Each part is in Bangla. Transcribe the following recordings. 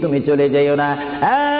তুমি চলে যাইও না।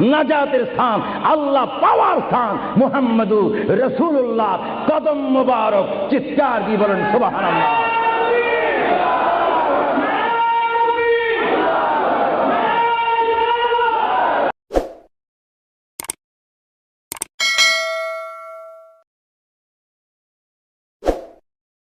নাজাতের স্থান আল্লাহ পাওয়ার স্থান মোহাম্মদুর রসুল্লাহ কদম মুবারক চিৎকার বলেন সুবহানাল্লাহ।